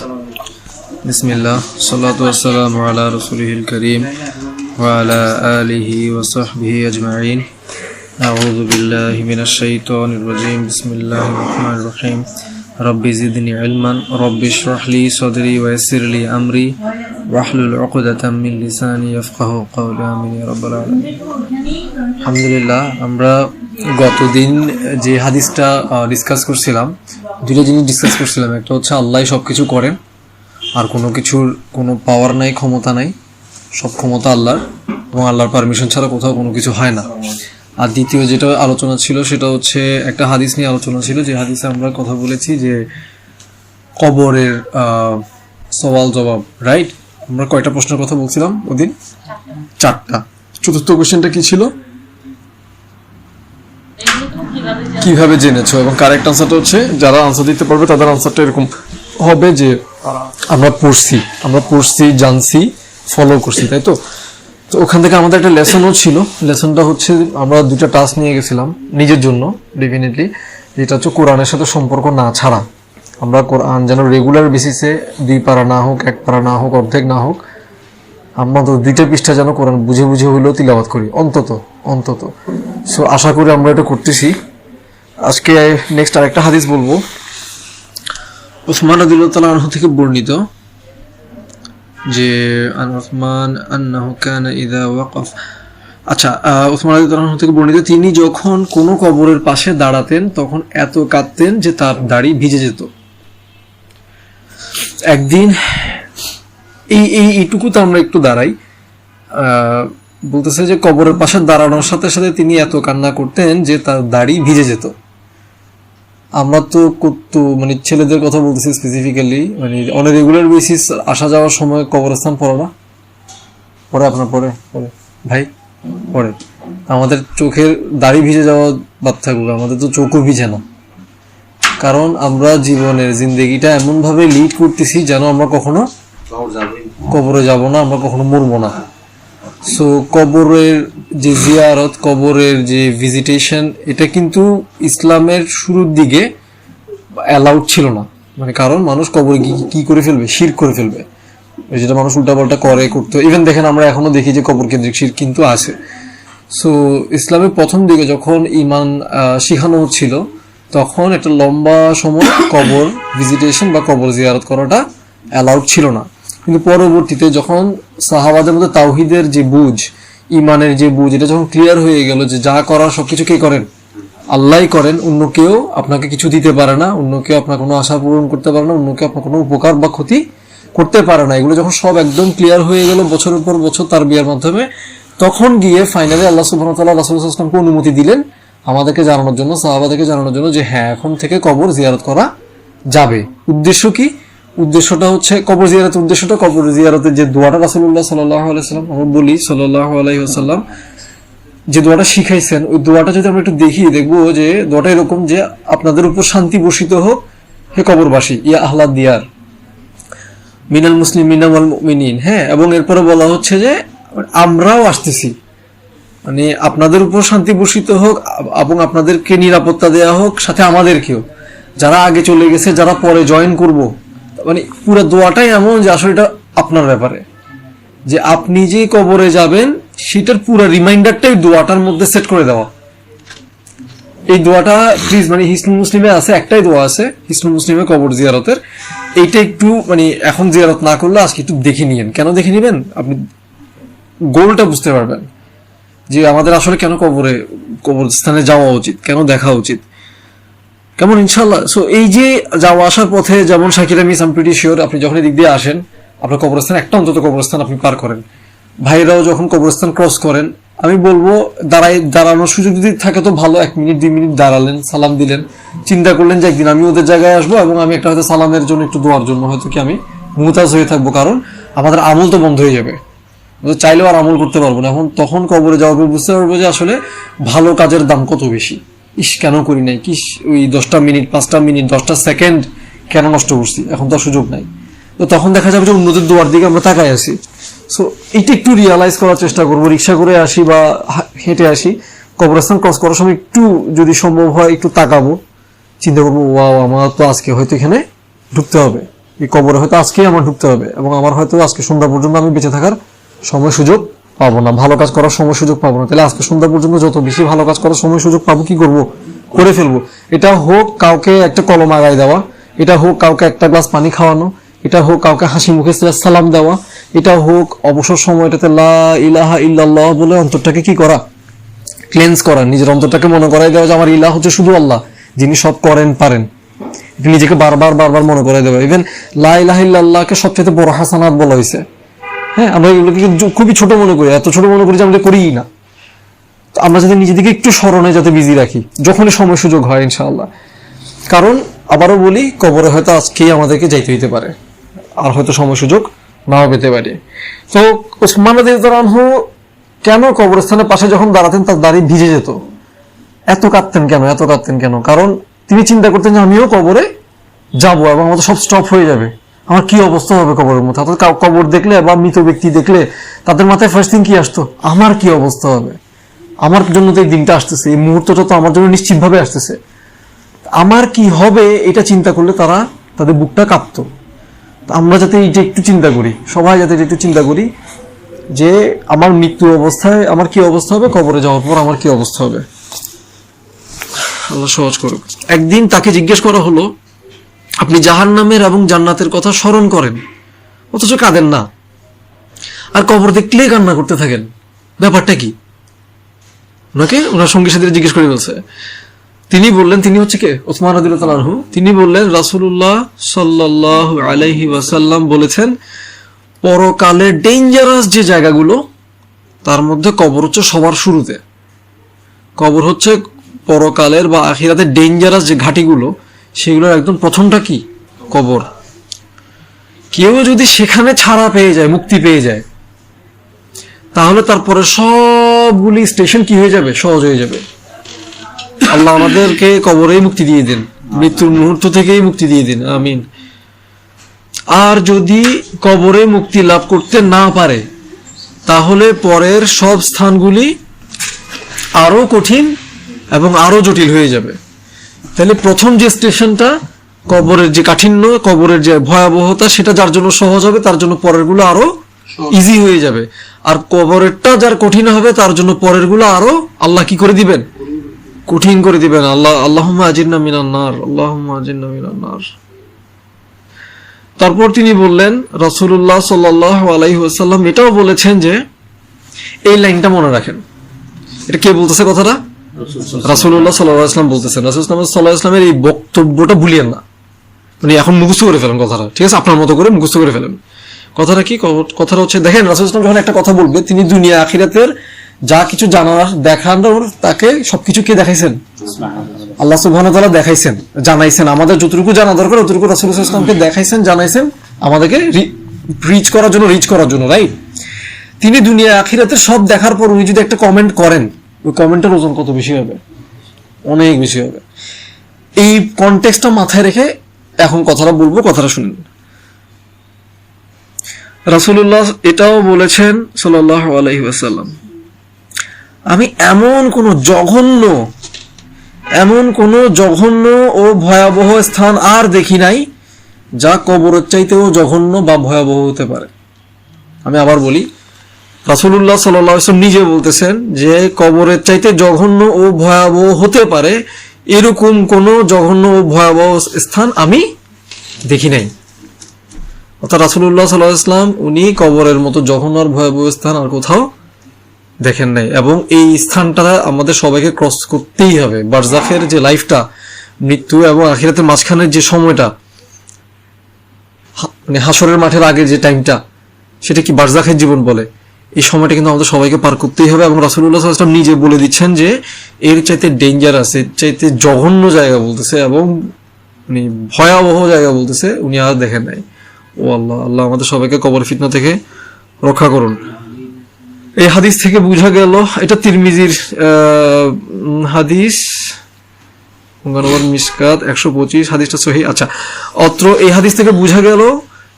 بسم الله صلاة والسلام على رسوله الكريم وعلى آله وصحبه أجمعين أعوذ بالله من الشيطان الرجيم بسم الله الرحمن الرحيم ربي زدني علما ربي اشرح لي صدري ويسر لي أمري واحلل عقدة من لساني يفقه قولي آمين يا رب العالمين الحمد لله أمرا গতদিন যে হাদিসটা ডিসকাস করছিলাম দুটো জিনিস ডিসকাস করছিলাম। একটা হচ্ছে আল্লাহ সব কিছু করেন, আর কোনো কিছুর কোনো পাওয়ার নাই, ক্ষমতা নাই, সব ক্ষমতা আল্লাহর, এবং আল্লাহর পারমিশন ছাড়া কোথাও কোনো কিছু হয় না। আর দ্বিতীয় যেটা আলোচনা ছিল, সেটা হচ্ছে একটা হাদিস নিয়ে আলোচনা ছিল, যে হাদিসে আমরা কথা বলেছি যে কবরের সওয়াল জবাব রাইট আমরা কয়টা প্রশ্নের কথা বলছিলাম ওদিন? চারটা। চতুর্থ কোশ্চেনটা কি ছিল? কীভাবে জেনেছো? এবং কারেক্ট আনসারটা হচ্ছে, যারা আনসার দিতে পারবে, তাদের আনসারটা এরকম হবে যে, আমরা পড়ছি আমরা পড়ছি, জানছি ফলো করছি, তাই তো? তো ওখান থেকে আমাদের একটা লেসনও ছিল। লেসনটা হচ্ছে, আমরা দুটা টাস্ক নিয়ে গেছিলাম, নিজের জন্য ডেফিনেটলি যেটা হচ্ছে কোরআনের সাথে সম্পর্ক না ছাড়া। আমরা কোরআন যেন রেগুলার বেসিসে দুই পারা না হোক, এক পারা না হোক, অর্ধেক না হোক, আমরা তো দুইটা পৃষ্ঠা যেন কোরআন বুঝে বুঝে হইলেও তিলাবাত করি, অন্তত অন্তত। সো আশা করি আমরা এটা করতেছি। আজকে নেক্সট আরেকটা হাদিস বলব। উসমান তাআলা আনহু থেকে বর্ণিত যে আন উসমান আন্নাহু কানা ইযা ওয়াকাফ। আচ্ছা উসমান আনহু থেকে বর্ণিত, তিনি যখন কোনো কবরের পাশে দাঁড়াতেন, তখন এত কাঁদতেন যে তার দাড়ি ভিজে যেত। একদিন, এই এই এইটুকুতে আমরা একটু দাঁড়াই। বলতেছে যে কবরের পাশে দাঁড়ানোর সাথে সাথে তিনি এত কান্না করতেন যে তার দাড়ি ভিজে যেত। আমরা তো কত মানে ছেলেদের কথা বলতেছি স্পেসিফিক্যালি মানে অন রেগুলার বেসিস আসা যাওয়ার সময় কবরস্থান পড়ে না। পরে আপনার পরে পরে ভাই পরে আমাদের চোখের দাড়ি ভিজে যাওয়া বাদ থাকুক আমাদের তো চোখও ভিজে না। কারণ আমরা জীবনের জিন্দগিটা এমনভাবে লিড করতেছি যেন আমরা কখনো কবরে যাব না আমরা কখনো মরবো না। সো কবরের যে জিয়ারত, কবরের যে ভিজিটেশন এটা কিন্তু ইসলামের শুরুর দিকে অ্যালাউড ছিল না। মানে কারণ মানুষ কবরে কি করে ফেলবে? শির করে ফেলবে। যেটা মানুষ উল্টাপাল্টা করে, করতো। ইভেন দেখেন আমরা এখনও দেখি যে কবর কেন্দ্রিক শির কিন্তু আছে। সো ইসলামের প্রথম দিকে যখন ইমান শিখানো হচ্ছিল, তখন একটা লম্বা সময় কবর ভিজিটেশন বা কবর জিয়ারত করাটা অ্যালাউড ছিল না। কিন্তু পরবর্তীতে যখন সাহাবাদের মধ্যে তাওহিদের যে বুঝ ইমানের যে বুঝ, এটা যখন ক্লিয়ার হয়ে গেল যে যা করার সবকিছু কে করেন? আল্লাহ করেন, অন্য কেউ আপনাকে কিছু দিতে পারে না, অন্য কেউ আপনার কোনো আশা পূরণ করতে পারে না, অন্য কেউ আপনার কোনো উপকার বা ক্ষতি করতে পারে না। এগুলো যখন সব একদম ক্লিয়ার হয়ে গেল বছরের পর বছর তার বিয়ার মাধ্যমে, তখন গিয়ে ফাইনালি আল্লাহ ওয়া তাআলা রাসূল ওয়াসাল্লামকে অনুমতি দিলেন আমাদেরকে জানানোর জন্য, সাহাবাদেরকে জানানোর জন্য যে হ্যাঁ এখন থেকে কবর জিয়ারত করা যাবে। উদ্দেশ্য কি? উদ্দেশ্যটা হচ্ছে কবর জিয়ারতের উদ্দেশ্যটা, কবর জিয়ারতের যে দোয়াটা আলাইহি ওয়াসাল্লাম আমরা বলি ওয়াসাল্লাম যে দোয়াটা শিখাইছেন, ওই দোয়াটা যদি আমরা একটু দেখি, দেখব যে দোয়াটা এরকম যে আপনাদের উপর শান্তি বর্ষিত হোক, হে কবরবাসী, ইয়া আহ্লাদ দিয়ার, মিনাল মুসলিম মিনাল মিনিন হ্যাঁ এবং এরপরে বলা হচ্ছে যে আমরাও আসতেছি। মানে আপনাদের উপর শান্তি বর্ষিত হোক, এবং আপনাদেরকে নিরাপত্তা দেওয়া হোক, সাথে আমাদেরকেও। যারা আগে চলে গেছে, যারা পরে জয়েন করব মানে পুরো দোয়াটাই এমন যে আসলে এটা আপনার ব্যাপারে। যে আপনি যে কবরে যাবেন, সেটার পুরো রিমাইন্ডারটাই দোয়াটার মধ্যে সেট করে দেওয়া। এই দোয়াটা প্লিজ মানে হিসনু মুসলিমে আছে, একটাই দোয়া আছে, হিসনু মুসলিমে কবর জিয়ারতের। এইটা একটু মানে এখন জিয়ারত না করলে আজকে একটু দেখে নিয়েন। কেন দেখে নেবেন? আপনি গোলটা বুঝতে পারবেন। যে আমাদের আসলে কেন কবরে কবর স্থানে যাওয়া উচিত, কেন দেখা উচিত। কেমন ইনশাল্লাহ সো এই যে যাওয়া আসার পথে যেমন Shakira miss I'm pretty sure আপনি যখন এদিক দিয়ে আসেন, আপনার কবরস্থান একটা অন্তত কবরস্থান আপনি পার করেন। ভাইরাও যখন কবরস্থান ক্রস করেন, আমি বলব দাঁড়াই দাঁড়ানোর সুযোগ যদি থাকে তো ভালো, এক মিনিট, দুই মিনিট দাঁড়ালেন, সালাম দিলেন। চিন্তা করলেন যে একদিন আমি ওদের জায়গায় আসব এবং আমি একটা হয়তো সালামের জন্য একটু দোয়ার জন্য হয়তো কি আমি মুতাজ হয়ে থাকব, কারণ আমাদের আমল তো বন্ধ হয়ে যাবে। চাইলেও আর আমল করতে পারব না। এখন তখন কবরে যাওয়ার পর বুঝতে পারব যে আসলে ভালো কাজের দাম কত বেশি। ইস, কেন করি নাই? কি ওই দশটা মিনিট, পাঁচটা মিনিট, দশটা সেকেন্ড কেন নষ্ট করছি? এখন তো সুযোগ নাই। তো তখন দেখা যাবে যে উন্নতির দোয়ার দিকে আমরা তাকায় আছি। সো এইটা একটু রিয়ালাইজ করার চেষ্টা করব, রিক্সা করে আসি বা হেঁটে আসি। কবরস্থান ক্রস করার সময় একটু যদি সম্ভব হয়, একটু তাকাবো। চিন্তা করব, ওয়াও, আমার তো আজকে হয়তো এখানে ঢুকতে হবে। এই কবরে হয়তো আজকেই আমার ঢুকতে হবে এবং আমার হয়তো আজকে সন্ধ্যা পর্যন্ত আমি বেঁচে থাকার সময় সুযোগ পাবো না। ভালো কাজ করার সময় সুযোগ পাবো না। তাহলে আজকে সন্ধ্যা পর্যন্ত যত বেশি ভালো কাজ করার সময় সুযোগ পাবো, কি করব? করে ফেলব। এটা হোক কাউকে একটা কলম আগায় দেওয়া, এটা হোক কাউকে একটা গ্লাস পানি খাওয়ানো, এটা হোক কাউকে হাসি মুখে সালাম দেওয়া, এটা হোক অবসর সময়টাতে লা ইলাহা ইল্লাল্লাহ বলে অন্তরটাকে কি করা? ক্লেন্স করা। নিজের অন্তরটাকে মনে করাই দেওয়া যে আমার ইলাহ হচ্ছে শুধু আল্লাহ, যিনি সব করেন, পারেন। নিজেকে বারবার বারবার মনে করাই দেওয়া। ইভেন লা ইলাহা ইল্লাল্লাহকে সবচেয়ে বড় হাসানাত বলা হয়েছে। হ্যাঁ আমরা এগুলোকে খুবই ছোট মনে করি, এত ছোট মনে করি যে আমরা করিই না। আমরা যাতে নিজেদেরকে একটু স্মরণে যাতে বিজি রাখি, যখনই সময় সুযোগ হয়, ইনশাআল্লাহ। কারণ, আবারও বলি, কবরে হয়তো আজকেই আমাদেরকে যাইতে হইতে পারে। আর হয়তো সময় সুযোগ নাও পেতে পারি। তো, ওসমান রাদিয়াল্লাহু কেন কবরস্থানের পাশে যখন দাঁড়াতেন, তার দাড়ি ভিজে যেত? এত কাঁদতেন কেন, এত কাঁদতেন কেন? কারণ তিনি চিন্তা করতেন যে আমিও কবরে যাব এবং আমাদের সব স্টপ হয়ে যাবে। আমার কি অবস্থা হবে কবরের মধ্যে? অর্থাৎ কবর দেখলে বা মৃত ব্যক্তি দেখলে তাদের মাথায় ফার্স্ট থিং কি আসতো? আমার কি অবস্থা হবে? আমার জন্য তো এই দিনটা আসতেছে, এই মুহূর্তটা তো আমার জন্য নিশ্চিতভাবে আসতেছে। আমার কি হবে এটা চিন্তা করলে তারা তাদের বুকটা কাঁপতো। আমরা যাতে এইটা একটু চিন্তা করি, সবাই যাতে একটু চিন্তা করি যে আমার মৃত্যু অবস্থায় আমার কি অবস্থা হবে, কবরে যাওয়ার পর আমার কি অবস্থা হবে? আল্লাহ সহজ করুক। একদিন তাকে জিজ্ঞেস করা হলো আপনি জাহান নামের এবং জান্নাতের কথা স্মরণ করেন। অথচ কাঁদেন না। আর কবর দেখলেই কান্না করতে থাকেন। ব্যাপারটা কি? ওনাকে ওনার সঙ্গী সাথে জিজ্ঞেস করে বলছে। তিনি বললেন, তিনি হচ্ছে কে? ওসমান আদিলতালাহু তিনি বললেন, রাসূলুল্লাহ সাল্লাহ আলাইহি ওয়াসাল্লাম বলেছেন পরকালের ডেঞ্জারাস যে জায়গাগুলো, তার মধ্যে কবর হচ্ছে সবার শুরুতে। কবর হচ্ছে পরকালের বা আখিরাতের ডেঞ্জারাস যে ঘাটিগুলো সেগুলোর একদম প্রথমটা কি? কবর। কেউ যদি সেখানে ছাড়া পেয়ে যায়, মুক্তি পেয়ে যায়, তাহলে তারপরে সবগুলি স্টেশন কি হয়ে যাবে? সহজ হয়ে যাবে। আল্লাহ আমাদেরকে কবরেই মুক্তি দিয়ে দিন। মৃত্যুর মুহূর্ত থেকেই মুক্তি দিয়ে দিন। আমিন। আর যদি কবরে মুক্তি লাভ করতে না পারে, তাহলে পরের সব স্থানগুলি আরও কঠিন এবং আরও জটিল হয়ে যাবে। তাহলে প্রথম যে স্টেশনটা কবরের যে কাঠিন্য কবরের যে ভয়াবহতা সেটা যার জন্য সহজ হবে তার জন্য পরেরগুলো আরও ইজি হয়ে যাবে। আর কবরেরটা যার কঠিন হবে তার জন্য পরেরগুলো আরও আল্লাহ কি করে দিবেন? কঠিন করে দিবেন। আল্লাহ আল্লাহুম্মা আজিরনা মিনান নার আল্লাহুম্মা আজিরনা মিনান নার। তারপর তিনি বললেন রাসূলুল্লাহ সাল্লাল্লাহু আলাইহি ওয়াসাল্লাম এটাও বলেছেন যে এই লাইনটা মনে রাখেন। এটা কে বলতেছে কথাটা? রাসূলুল্লাহ সাল্লাল্লাহু আলাইহি ওয়াসাল্লাম বলতেছেন রাসূলুল্লাহ সাল্লাল্লাহু আলাইহি ওয়াসাল্লামের এই বক্তব্যটা ভুলিয়েন না। মানে এখন মুখস্থ করে ফেলেন কথাটা। ঠিক আছে আপনার মতো করে মুখস্থ করে ফেলেন। কথাটা কি? কথাটা হচ্ছে দেখেন রাসূল ইসলাম যখন একটা কথা বলবে তিনি দুনিয়া আখিরাতের যা কিছু জানার দেখানোর তাকে সবকিছু কে দেখাইছেন? আল্লাহ ওয়া দেখাইছেন জানাইছেন। আমাদের যতটুকু জানা দরকার অতটুকু রাসূল ইসলামকে দেখাইছেন জানাইছেন। আমাদেরকে রিচ করার জন্য রিচ করার জন্য রাইট তিনি দুনিয়া আখিরাতের সব দেখার পর উনি যদি একটা কমেন্ট করেন ওই কমেন্টের ওজন কত বেশি হবে? অনেক বেশি হবে। এই কনটেক্সটটা মাথায় রেখে এখন কথাটা বলব, কথাটা শুনুন রাসূলুল্লাহ এটাও বলেছেন আলাইহি ওয়াসাল্লাম, আমি এমন কোন জঘন্য, এমন কোন জঘন্য ও ভয়াবহ স্থান আর দেখি নাই, যা কবরের চাইতেও জঘন্য বা ভয়াবহ হতে পারে। আমি আবার বলি রাসূলুল্লাহ আলাইহি নিজে বলতেছেন যে কবরের চাইতে জঘন্য ও ভয়াবহ হতে পারে এরকম কোন জঘন্য ও ভয়াবহ স্থান আমি দেখি নাই। অর্থাৎ রাসূলুল্লাহ সাল্লাল্লাহু আলাইহি ওয়াসাল্লাম, উনি কবরের মতো জঘন্য আর ভয়াবহ স্থান আর কোথাও দেখেন নাই। এবং এই স্থানটা আমাদের সবাইকে ক্রস করতেই হবে। বারজাখের যে লাইফটা মৃত্যু এবং আখিরাতের মাঝখানের যে সময়টা মানে হাসরের মাঠের আগে যে টাইমটা সেটা কি বারজাখের জীবন বলে? এই সময়টা কিন্তু আমাদের সবাইকে পার করতেই হবে এবং রাসুল্লাহ সাল্লাম নিজে বলে দিচ্ছেন যে, এর চাইতে ডেঞ্জার আছে চাইতে জঘন্য জায়গা বলতেছে এবং মানে ভয়াবহ জায়গা বলতেছে, উনি আর দেখেন নাই। ও আল্লাহ আল্লাহ আমাদের সবাইকে কবর ফিতনা থেকে রক্ষা করুন। এই হাদিস থেকে বোঝা গেল, এটা তিরমিজির হাদিস মিসকাত, একশো পঁচিশ, হাদিসটা সহি। আচ্ছা অত্র এই হাদিস থেকে বোঝা গেল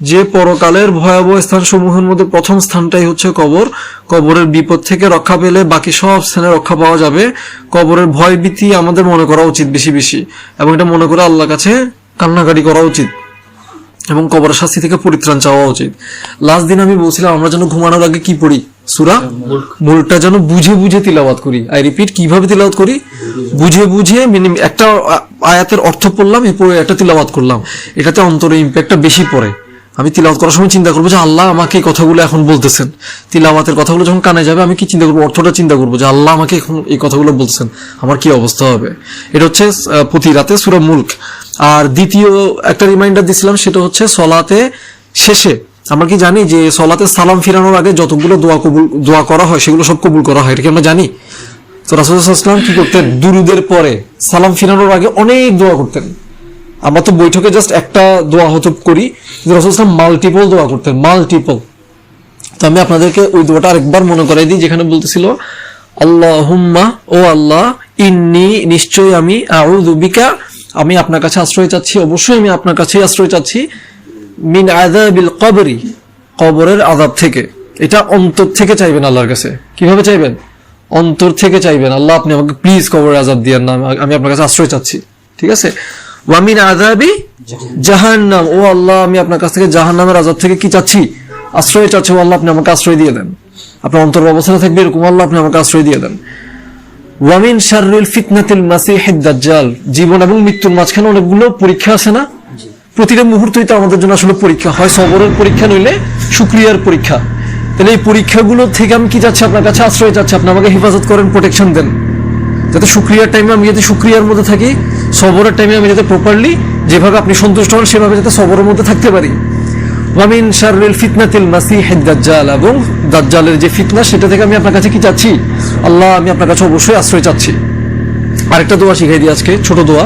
যে পরকালের ভয়াবহ স্থান সমূহের মধ্যে প্রথম স্থানটাই হচ্ছে কবর। কবরের বিপদ থেকে রক্ষা পেলে বাকি সব স্থানে রক্ষা পাওয়া যাবে। কবরের ভয় ভীতি আমাদের মনে করা উচিত বেশি বেশি এবং এটা মনে করে আল্লাহর কাছে কান্নাকাটি করা উচিত এবং কবর শাস্তি থেকে পরিত্রাণ চাওয়া উচিত। লাস্ট দিন আমি বলছিলাম, আমরা যেন ঘুমানোর আগে কি পড়ি? সুরা? মুলকটা যেন বুঝে বুঝে তিলাবাত করি। আই রিপিট কীভাবে তিলাবাত করি? বুঝে বুঝে মিনিমাম একটা আয়াতের অর্থ পড়লাম, এরপরে একটা তিলাবাত করলাম। এটাতে অন্তরে ইম্প্যাক্টটা বেশি পড়ে। আমি তিলাওয়াত করার সময় চিন্তা করব যে আল্লাহ আমাকে এই কথাগুলো এখন বলতেছেন। তিলাওয়াতের কথাগুলো যখন কানে যাবে, আমি কি চিন্তা করব? অর্থটা চিন্তা করব যে আল্লাহ আমাকে এখন এই কথাগুলো বলতেছেন। আমার কি অবস্থা হবে? এটা হচ্ছে প্রতি রাতে সুরা মুল্ক। আর দ্বিতীয় একটা রিমাইন্ডার দিছিলাম, সেটা হচ্ছে সলাতে শেষে। আমরা কি জানি যে সলাতে সালাম ফিরানোর আগে যতগুলো দোয়া কবুল, দোয়া করা হয়, সেগুলো সব কবুল করা হয়। এটা কি আমরা জানি? তো রাসুলাম কি করতেন? দুরুদের পরে সালাম ফিরানোর আগে অনেক দোয়া করতেন। আমরা তো বৈঠকে জাস্ট একটা দোয়া হতো করি রসুলাম মাল্টিপল দোয়া করতেন মাল্টিপল তো আমি আপনাদেরকে ওই দোয়াটা আরেকবার মনে করাই দিই, যেখানে বলতেছিল, আল্লাহুম্মা, ও আল্লাহ, ইন্নি, নিশ্চয়ই আমি, আউযু বিকা, আমি আপনার কাছে আশ্রয় চাচ্ছি, অবশ্যই আমি আপনার কাছেই আশ্রয় চাচ্ছি, মিন আযাবিল কবরি, কবরের আযাব থেকে। এটা অন্তর থেকে চাইবেন আল্লাহর কাছে। কীভাবে চাইবেন? অন্তর থেকে চাইবেন, আল্লাহ আপনি আমাকে প্লিজ কবরের আযাব দিয়েন না আমি আপনার কাছে আশ্রয় চাচ্ছি। ঠিক আছে? ওয়ামিন আযাবি জাহান্নাম। ও আল্লাহ, আমি আপনার কাছ থেকে জাহান্নামের আযাব থেকে কি চাচ্ছি? আশ্রয় চাচ্ছি, ও আল্লাহ, আপনি আমাকে আশ্রয় দিয়ে দেন। আপনার অন্তর অবস্থা থাকবে এরকম আল্লাহ, আপনি আমাকে আশ্রয় দিয়ে দেন। ওয়ামিন শাররিল ফিতনাতিল মাসিহিদ দাজ্জাল। জীবন এবং মৃত্যুর মাঝখানে অনেকগুলো পরীক্ষা আছে না? প্রতিটা মুহূর্তই তো আমাদের জন্য আসলে পরীক্ষা হয়। সবরের পরীক্ষা নইলে শুক্রিয়ার পরীক্ষা। তাহলে এই পরীক্ষাগুলো থেকে আমি কি যাচ্ছি আপনার কাছে আশ্রয় চাচ্ছি। আপনি আমাকে হেফাজত করেন প্রোটেকশন দেন। যাতে শুক্রিয়ার টাইমে আমি যাতে শুক্রিয়ার মধ্যে থাকি, সবরের টাইমে আমি যাতে প্রপারলি যেভাবে আপনি সন্তুষ্ট হন, সেভাবে যাতে সবরের মধ্যে থাকতে পারি। ওয়ামিন শাররিল ফিতনাতিল মাসিহিদ দাজ্জাল এবং দাজ্জালের যে ফিতনা, সেটা থেকে আমি আপনার কাছে কি চাচ্ছি? আল্লাহ, আমি আপনার কাছে অবশ্যই আশ্রয় চাচ্ছি। আরেকটা দোয়া শিখাই দিই আজকে, ছোট দোয়া।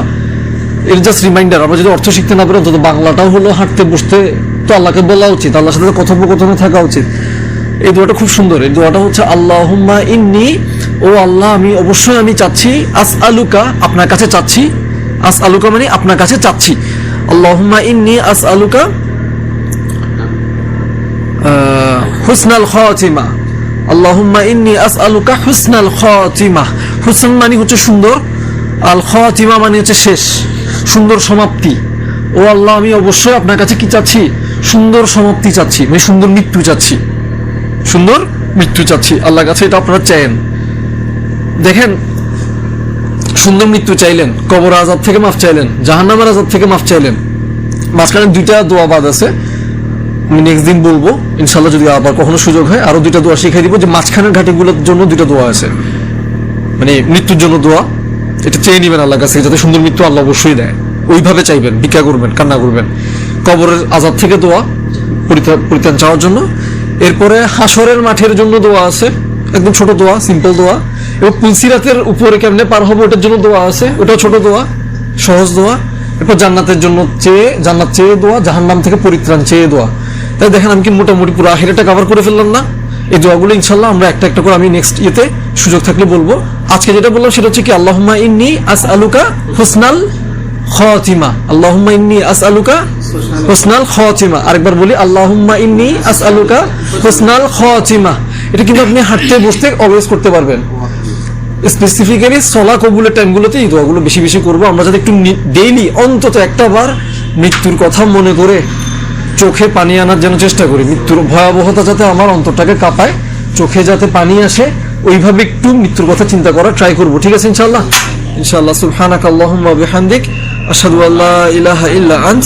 এর জাস্ট রিমাইন্ডার আমরা যদি অর্থ শিখতে না পারি, অন্তত বাংলাটাও হলো হাঁটতে, বসতে, তো আল্লাহকে বলা উচিত, আল্লাহর সাথে কথোপকথনে থাকা উচিত। এই দোয়াটা খুব সুন্দর। এই দোয়াটা হচ্ছে, আল্লাহুম্মা ইন্নি, ও আল্লাহ, আমি অবশ্যই আমি চাচ্ছি আস আলুকা আপনার কাছে চাচ্ছি আস আলুকা মানে আপনার কাছে চাচ্ছি। আল্লাহুম্মা ইন্নি আস আলুকা হুসনাল খাতিমা, আল্লাহুম্মা ইন্নি আস আলুকা হুসনাল খাতিমা, হুসন মানে হচ্ছে সুন্দর, আল খাতিমা মানে হচ্ছে শেষ, সুন্দর সমাপ্তি। ও আল্লাহ, আমি অবশ্যই আপনার কাছে কি চাচ্ছি? সুন্দর সমাপ্তি চাচ্ছি মানে সুন্দর মৃত্যু চাচ্ছি। সুন্দর মৃত্যু চাচ্ছি। আল্লাহর কাছে এটা আপনারা চাইেন দেখেন, সুন্দর মৃত্যু চাইলেন, কবর আজাদ থেকে মাফ চাইলেন, জাহান্নামের আজাদ থেকে মাফ চাইলেন। মাঝখানে দুইটা দোয়া বাদ আছে। আমি নেক্সট দিন বলব ইনশাল্লাহ যদি আবার কখনো সুযোগ হয়, আরও দুইটা দোয়া শিখাই দিব যে মাঝখানের ঘাটিগুলোর জন্য দুইটা দোয়া আছে। মানে মৃত্যুর জন্য দোয়া। এটা চেয়ে নিবেন আল্লাহ কাছে, যাতে সুন্দর মৃত্যু আল্লাহ অবশ্যই দেয়। ওইভাবে চাইবেন, ভিক্ষা করবেন, কান্না করবেন। কবরের আজাদ থেকে দোয়া পরিত্রাণ চাওয়ার জন্য। এরপরে হাসরের মাঠের জন্য দোয়া আছে, একদম ছোট দোয়া সিম্পল দোয়া। এবং পুলসিরাতের উপরে কেমনে পার হব ওটার জন্য দোয়া আছে, ওটাও ছোট দোয়া, সহজ দোয়া। এরপর জান্নাতের জন্য চেয়ে, জান্নাত চেয়ে দোয়া, জাহান্নাম থেকে পরিত্রাণ চেয়ে দোয়া। তাই দেখেন আমি কি মোটামুটি পুরো আখিরাটা কভার করে ফেললাম না? এই দোয়াগুলো ইনশাল্লাহ আমরা একটা একটা করে আমি নেক্সট ইয়েতে সুযোগ থাকলে বলব। আজকে যেটা বললাম সেটা হচ্ছে কি, আল্লাহুম্মা ইন্নি আস আলুকা হুসনাল খাতিমা। আল্লাহুম্মা ইন্নি আস আলুকা হুসনাল খাতিমা। আরেকবার বলি, আল্লাহুম্মা ইন্নি আস আলুকা হুসনাল খাতিমা। এটা কিন্তু আপনি হাঁটতে বসতে অলওয়েজ করতে পারবেন। স্পেসিফিক্যালি সলা কবুলের টাইমগুলোতে এই দোয়াগুলো বেশি বেশি করব। আমরা যাতে একটু ডেইলি অন্তত একটা বার মৃত্যুর কথা মনে করে চোখে পানি আনার যেন চেষ্টা করি। মৃত্যুর ভয়াবহতা যাতে আমার অন্তরটাকে কাঁপায়, চোখে যাতে পানি আসে, ওইভাবে একটু মৃত্যুর কথা চিন্তা করার ট্রাই করব। ঠিক আছে ইনশাল্লাহ ইনশাআল্লাহ সুবহানাক আল্লাহুম্মা বিহামদিক, আশহাদু আল্লা ইলাহা ইল্লা আন্ত।